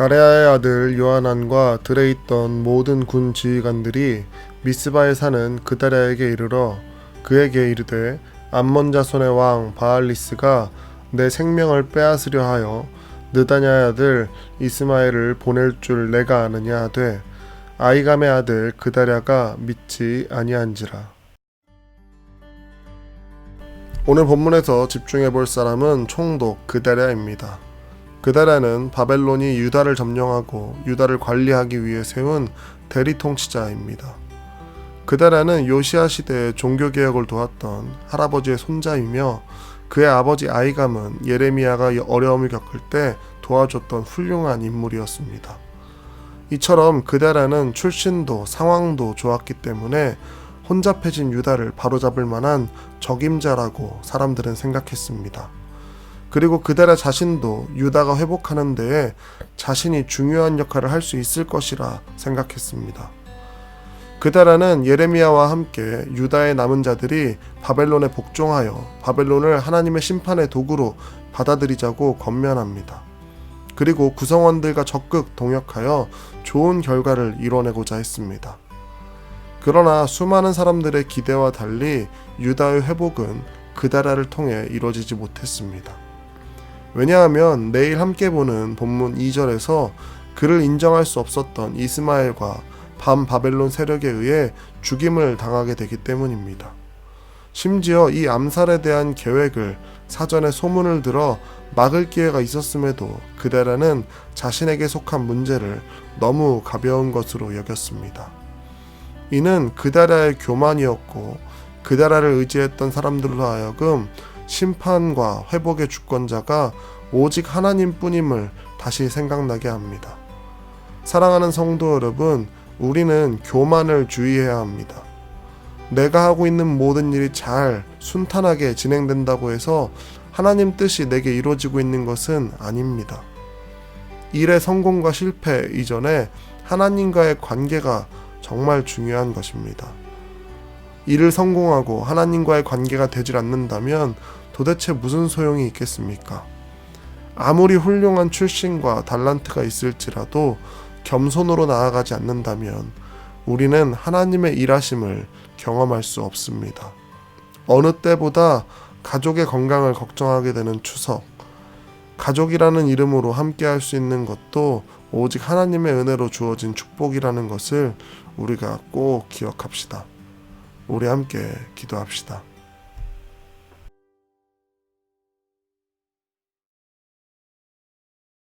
가레아의 아들 요하난과 들에 있던 모든 군 지휘관들이 미스바에 사는 그다랴에게 이르러 그에게 이르되 암몬 자손의 왕 바알리스가 내 생명을 빼앗으려 하여 느다냐의 아들 이스마엘을 보낼 줄 내가 아느냐 하되 아이감의 아들 그다랴가 믿지 아니한지라 오늘 본문에서 집중해 볼 사람은 총독 그다랴입니다. 그다랴는 바벨론이 유다를 점령하고 유다를 관리하기 위해 세운 대리 통치자입니다. 그다랴는 요시아 시대에 종교 개혁을 도왔던 할아버지의 손자이며 그의 아버지 아이감은 예레미야가 어려움을 겪을 때 도와줬던 훌륭한 인물이었습니다. 이처럼 그다랴는 출신도 상황도 좋았기 때문에 혼잡해진 유다를 바로잡을 만한 적임자라고 사람들은 생각했습니다. 그리고 그다랴 자신도 유다가 회복하는 데에 자신이 중요한 역할을 할 수 있을 것이라 생각했습니다. 그다라는 예레미야와 함께 유다의 남은 자들이 바벨론에 복종하여 바벨론을 하나님의 심판의 도구로 받아들이자고 건면합니다. 그리고 구성원들과 적극 동역하여 좋은 결과를 이뤄내고자 했습니다. 그러나 수많은 사람들의 기대와 달리 유다의 회복은 그다라를 통해 이루어지지 못했습니다. 왜냐하면 내일 함께 보는 본문 2절에서 그를 인정할 수 없었던 이스마엘과 밤 바벨론 세력에 의해 죽임을 당하게 되기 때문입니다. 심지어 이 암살에 대한 계획을 사전에 소문을 들어 막을 기회가 있었음에도 그대라는 자신에게 속한 문제를 너무 가벼운 것으로 여겼습니다. 이는 그다라의 교만이었고 그다라를 의지했던 사람들로 하여금 심판과 회복의 주권자가 오직 하나님뿐임을 다시 생각나게 합니다. 사랑하는 성도 여러분, 우리는 교만을 주의해야 합니다. 내가 하고 있는 모든 일이 잘 순탄하게 진행된다고 해서 하나님 뜻이 내게 이루어지고 있는 것은 아닙니다. 일의 성공과 실패 이전에 하나님과의 관계가 정말 중요한 것입니다. 일을 성공하고 하나님과의 관계가 되질 않는다면 도대체 무슨 소용이 있겠습니까? 아무리 훌륭한 출신과 달란트가 있을지라도 겸손으로 나아가지 않는다면 우리는 하나님의 일하심을 경험할 수 없습니다. 어느 때보다 가족의 건강을 걱정하게 되는 추석, 가족이라는 이름으로 함께 할 수 있는 것도 오직 하나님의 은혜로 주어진 축복이라는 것을 우리가 꼭 기억합시다. 우리 함께 기도합시다.